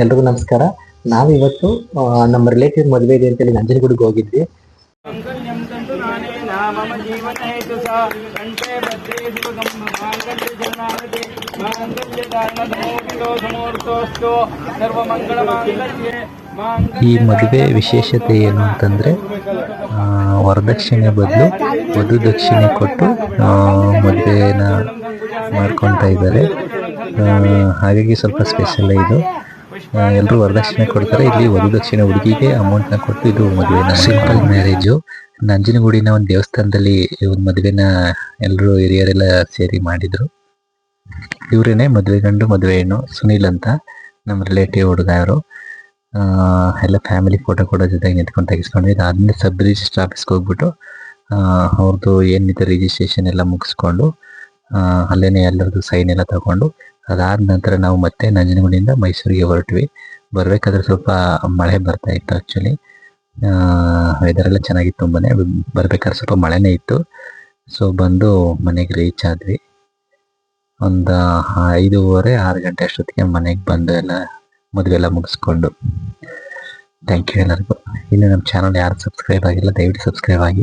ಎಲ್ರಿಗೂ ನಮಸ್ಕಾರ. ನಾವು ಇವತ್ತು ನಮ್ಮ ರಿಲೇಟಿವ್ ಮದುವೆ ಇದೆ ಅಂತೇಳಿ ನಂಜನಗೂಡಿಗೆ ಹೋಗಿದ್ವಿ. ಈ ಮದುವೆ ವಿಶೇಷತೆ ಏನು ಅಂತಂದ್ರೆ ವರದಕ್ಷಿಣೆ ಬದಲು ವಧು ದಕ್ಷಿಣೆ ಕೊಟ್ಟು ಮದುವೆನ ಮಾಡ್ಕೊತಾ ಇದ್ದಾರೆ. ಹಾಗಾಗಿ ಸ್ವಲ್ಪ ಸ್ಪೆಷಲ್ ಇದು. ಎಲ್ಲರೂ ವರದಕ್ಷಿಣೆ ಕೊಡ್ತಾರೆ. ಇಲ್ಲಿ ವರದಕ್ಷಿಣೆ ಹುಡುಗಿಗೆ ನ ಕೊಟ್ಟು ಇದು ಮದುವೆ ಸಿಂಪಲ್ ಮ್ಯಾರೇಜು ನಂಜನಗೂಡಿನ ಒಂದು ದೇವಸ್ಥಾನದಲ್ಲಿ ಒಂದು ಮದುವೆನ ಎಲ್ಲರೂ ಹಿರಿಯರೆಲ್ಲ ಸೇರಿ ಮಾಡಿದ್ರು. ಇವರೇನೆ ಮದುವೆ ಗಂಡು ಮದುವೆ ಹೆಣ್ಣು ಸುನೀಲ್ ಅಂತ ನಮ್ಮ ರಿಲೇಟಿವ್ ಹುಡುಗ ಅವರು ಎಲ್ಲ ಫ್ಯಾಮಿಲಿ ಫೋಟೋ ಕೂಡ ಜೊತೆಗೆ ನಿಂತ್ಕೊಂಡು ತೆಗಿಸ್ಕೊಂಡ್ವಿ. ಅದಾದ್ಮೇಲೆ ಸಬ್ ರಿಜಿಸ್ಟರ್ ಆಫೀಸ್ಗೆ ಹೋಗ್ಬಿಟ್ಟು ಅವ್ರದ್ದು ಏನಿದೆ ರಿಜಿಸ್ಟ್ರೇಷನ್ ಎಲ್ಲ ಮುಗಿಸ್ಕೊಂಡು ಅಲ್ಲೇನೆ ಎಲ್ಲರದ್ದು ಸೈನ್ ಎಲ್ಲ ತಗೊಂಡು, ಅದಾದ ನಂತರ ನಾವು ಮತ್ತೆ ನಂಜನಗೂಡಿಂದ ಮೈಸೂರಿಗೆ ಹೊರಟ್ವಿ. ಬರ್ಬೇಕಾದ್ರೆ ಸ್ವಲ್ಪ ಮಳೆ ಬರ್ತಾ ಇತ್ತು ಆ್ಯಕ್ಚುಲಿ ವೆದರ್ ಎಲ್ಲ ಚೆನ್ನಾಗಿತ್ತು ತುಂಬಾನೇ ಬರ್ಬೇಕಾದ್ರೆ ಸ್ವಲ್ಪ ಮಳೆನೇ ಇತ್ತು. ಸೊ ಬಂದು ಮನೆಗೆ ರೀಚ್ ಆದ್ವಿ. ಒಂದು ಐದೂವರೆ, ಆರು ಗಂಟೆ ಅಷ್ಟೊತ್ತಿಗೆ ಮನೆಗೆ ಬಂದು ಎಲ್ಲ ಮದುವೆ ಎಲ್ಲ ಮುಗಿಸ್ಕೊಂಡು. ಥ್ಯಾಂಕ್ ಯು ಎಲ್ಲರಿಗೂ. ಇನ್ನು ನಮ್ಮ ಚಾನಲ್ ಯಾರು ಸಬ್ಸ್ಕ್ರೈಬ್ ಆಗಿಲ್ಲ, ದಯವಿಟ್ಟು ಸಬ್ಸ್ಕ್ರೈಬ್ ಆಗಿ.